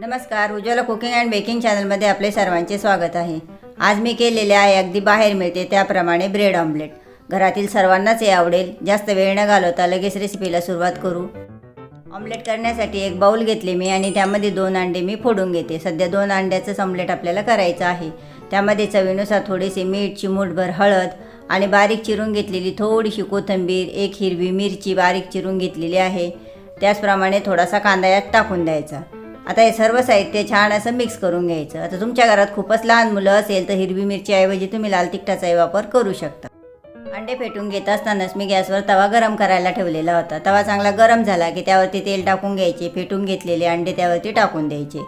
नमस्कार Ujjwala cooking and baking चॅनलमध्ये आपले सर्वांचे स्वागत आहे. आज मी केलेले आहे अगदी बाहेर मिळते त्याप्रमाणे ब्रेड ऑमलेट. घरातील सर्वांनाच हे आवडेल. जास्त वेळ न घालवता लगेच रेसिपीला सुरुवात करू. ऑमलेट करण्यासाठी एक बाऊल घेतले मी आणि त्यामध्ये दोन अंडे मी फोडून घेते. सध्या दोन अंड्याचंच ऑमलेट आपल्याला करायचं आहे. त्यामध्ये चवीनुसार थोडेसे मीठ चिमूटभर हळद आणि बारीक चिरून घेतलेली थोडीशी कोथिंबीर एक हिरवी मिरची बारीक चिरून घेतलेली आहे. त्याचप्रमाणे थोडासा कांदा यात टाकून द्यायचा. आता हे सर्व साहित्य छान असं मिक्स करून घ्यायचं. आता तुमच्या घरात खूपच लहान मुलं असेल तर हिरवी मिरचीऐवजी तुम्ही लाल तिखटाचाही वापर करू शकता. अंडे फेटून घेत असतानाच मी गॅसवर तवा गरम करायला ठेवलेला होता. तवा चांगला गरम झाला की त्यावरती तेल टाकून घ्यायचे फेटून घेतलेले अंडे त्यावरती टाकून द्यायचे.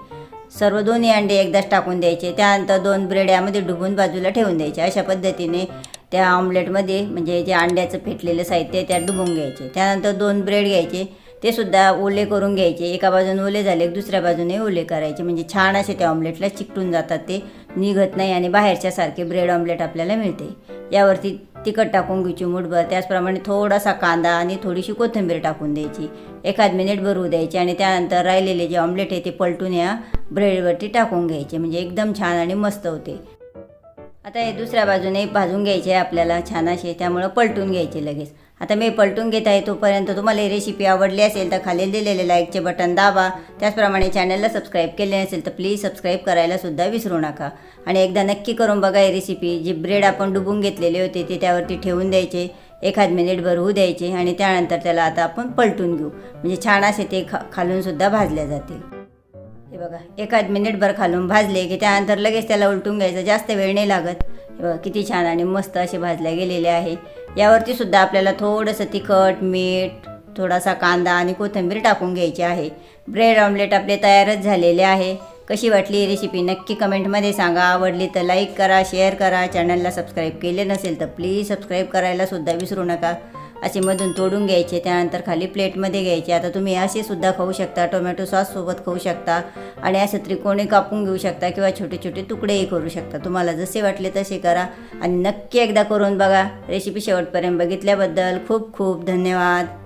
सर्व दोन्ही अंडे एकदाच टाकून द्यायचे. त्यानंतर दोन ब्रेड यामध्ये डुबून बाजूला ठेवून द्यायचे. अशा पद्धतीने त्या ऑमलेटमध्ये म्हणजे जे अंड्याचं फेटलेलं साहित्य आहे त्यात डुबून घ्यायचे. त्यानंतर दोन ब्रेड घ्यायचे. ते सुद्धा ओले करून घ्यायचे. एका बाजूने ओले झाले दुसऱ्या बाजूने ओले करायचे. म्हणजे छान असे त्या ऑमलेटला चिकटून जातात ते. निघत नाही आणि बाहेरच्यासारखे ब्रेड ऑमलेट आपल्याला मिळते. यावरती तिखट टाकून घ्यायची मुठभर. त्याचप्रमाणे थोडासा कांदा आणि थोडीशी कोथिंबीर टाकून द्यायची. एखाद मिनिट भरू द्यायची आणि त्यानंतर राहिलेले जे ऑमलेट आहे ते पलटून या ब्रेडवरती टाकून घ्यायचे. म्हणजे एकदम छान आणि मस्त होते. आता हे दुसऱ्या बाजूने भाजून घ्यायचे आपल्याला छान असे. त्यामुळं पलटून घ्यायचे लगेच. आता मी पलटून घेत आहे तोपर्यंत तुम्हाला ही रेसिपी आवडली असेल तर खाली दिलेले लाईकचे बटन दाबा. त्याचप्रमाणे चॅनलला सबस्क्राईब केले नसेल तर प्लीज सबस्क्राईब करायलासुद्धा विसरू नका. आणि एकदा नक्की करून बघा ही रेसिपी जी ब्रेड आपण डुबून घेतलेले होते ते त्यावरती ठेवून द्यायचे. एखाद मिनिटभर होऊ द्यायचे आणि त्यानंतर त्याला आता आपण पलटून घेऊ. म्हणजे छान असे ते खा खालूनसुद्धा भाजल्या जातील. हे बघा एखाद मिनिटभर खालून भाजले की त्यानंतर लगेच त्याला उलटून घ्यायचं. जास्त वेळ नाही लागत. किती छान आणि मस्त असे भाजल्या गेलेले आहे. यावरती सुद्धा आपल्याला थोडंसं तिखट मीठ थोडासा कांदा आणि कोथिंबीर टाकून घ्यायची आहे. ब्रेड ऑमलेट आपले तयारच झालेले आहे. कशी वाटली रेसिपी नक्की कमेंटमध्ये सांगा. आवडली तर लाईक करा शेअर करा. चॅनलला सबस्क्राईब केले नसेल तर प्लीज सबस्क्राईब करायला सुद्धा विसरू नका. असे मधून तोडून घ्यायचे त्यानंतर खाली प्लेटमध्ये घ्यायचे. आता तुम्ही असे सुद्धा खाऊ शकता टोमॅटो सॉससोबत खाऊ शकता आणि असे त्रिकोणी कापून घेऊ शकता किंवा छोटे छोटे तुकडेही करू शकता. तुम्हाला जसे वाटले तसे करा आणि नक्की एकदा करून बघा. रेसिपी शेवटपर्यंत बघितल्याबद्दल खूप खूप धन्यवाद.